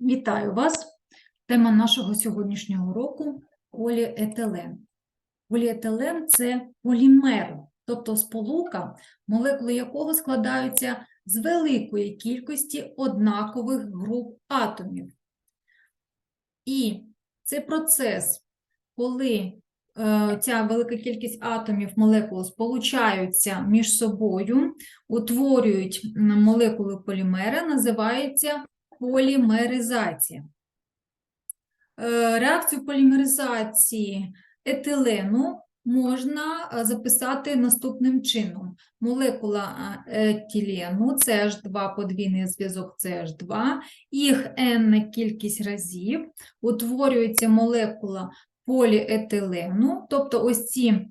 Вітаю вас! Тема нашого сьогоднішнього уроку поліетилен. Поліетилен це полімер, тобто сполука, молекули якого складаються з великої кількості однакових груп атомів. І це процес, коли е, ця велика кількість атомів молекул сполучаються між собою, утворюють молекули полімера, називається полімеризація. Е, Реакцію полімеризації етилену можна е, записати наступним чином. Молекула е, етилену, CH2, подвійний зв'язок CH2, їх n кількість разів, утворюється молекула поліетилену, тобто ось ці е,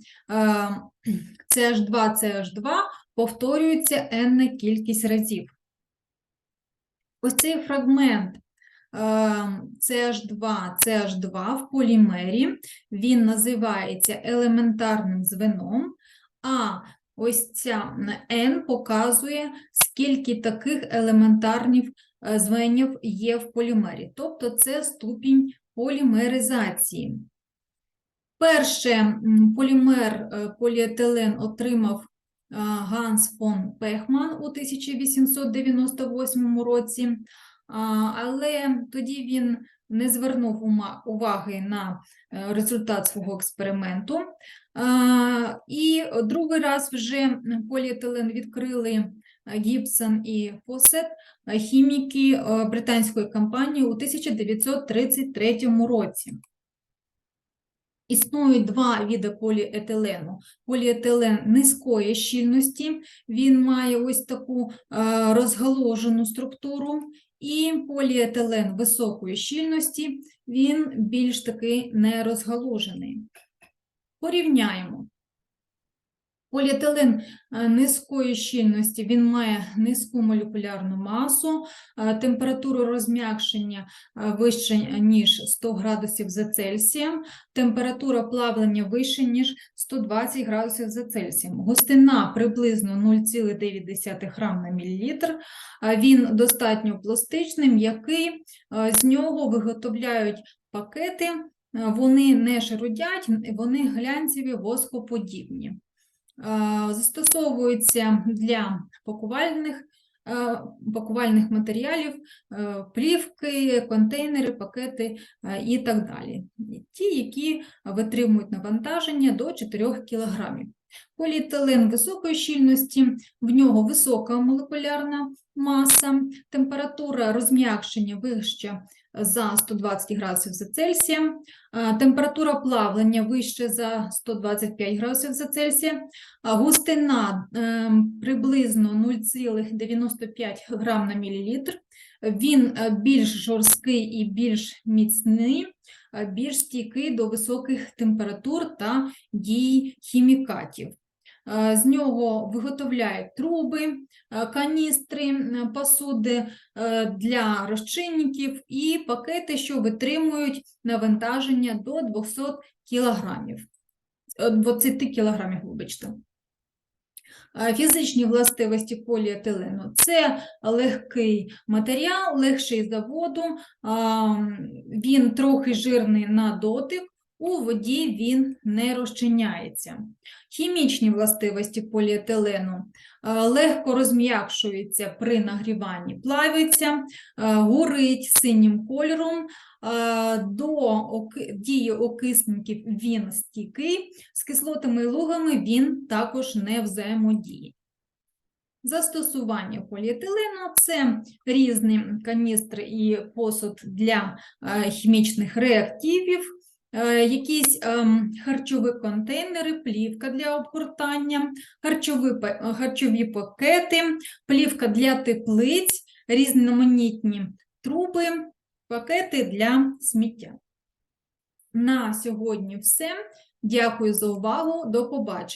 CH2, CH2 повторюються n кількість разів. Ось цей фрагмент е, CH2, CH2 в полімері, він називається елементарним звеном, а ось ця N показує, скільки таких елементарних е, звенів є в полімері. Тобто це ступінь полімеризації. Перше полімер е, поліетилен отримав Ганс фон Пехман у 1898 році, але тоді він не звернув уваги на е, результат свого експерименту. І другий раз вже поліетилен відкрили Гібсон і Фосет, е, хіміки е, британської компанії у 1933 році. Існують два види поліетилену. Поліетилен низької щільності, він має ось таку е, розгаложену структуру, і поліетилен високої щільності, він більш таки нерозгалужений. Порівняємо. Поліетилен е, низької щільності він має низьку молекулярну масу, е, температуру розм'якшення е, вища, ніж 100 градусів за Цельсієм, температура плавлення вища, ніж 120 градусів за Цельсієм. Густина приблизно 0,9 грам на мілілітр. Він достатньо пластичний, м'який, з нього виготовляють пакети, вони не шарудять, вони глянцеві, воскоподібні. Е, Застосовуються для пакувальних, е, пакувальних матеріалів, е, плівки, контейнери, пакети і так далі. Ті, які витримують навантаження до 4 кг. Поліетилен високої щільності, в нього висока молекулярна маса, температура розм'якшення вища за 120 градусів за Цельсієм, е, температура плавлення вища за 125 градусів за Цельсієм, густина е, приблизно 0,95 грам на мілілітр. Він е, більш жорсткий і більш міцний, більш стійкий до високих температур та дій хімікатів. Е, З нього виготовляють труби, е, каністри, посуди е, для розчинників і пакети, що витримують навантаження до 200 кілограмів. Е, 20 кілограмів, вибачте. Фізичні властивості поліетилену – це легкий матеріал, легший за воду, він трохи жирний на дотик, у воді він не розчиняється. Хімічні властивості поліетилену е, легко розм'якшується при нагріванні, плавиться, е, горить синім кольором, е, до дії окисників він стійкий, з кислотами і лугами він також не взаємодіє. Застосування поліетилену – це різні каністри і посуд для хімічних реактивів, якісь ем, харчові контейнери, плівка для обгортання, харчові, е, харчові пакети, плівка для теплиць, різноманітні труби, пакети для сміття. На сьогодні все. Дякую за увагу. До побачення.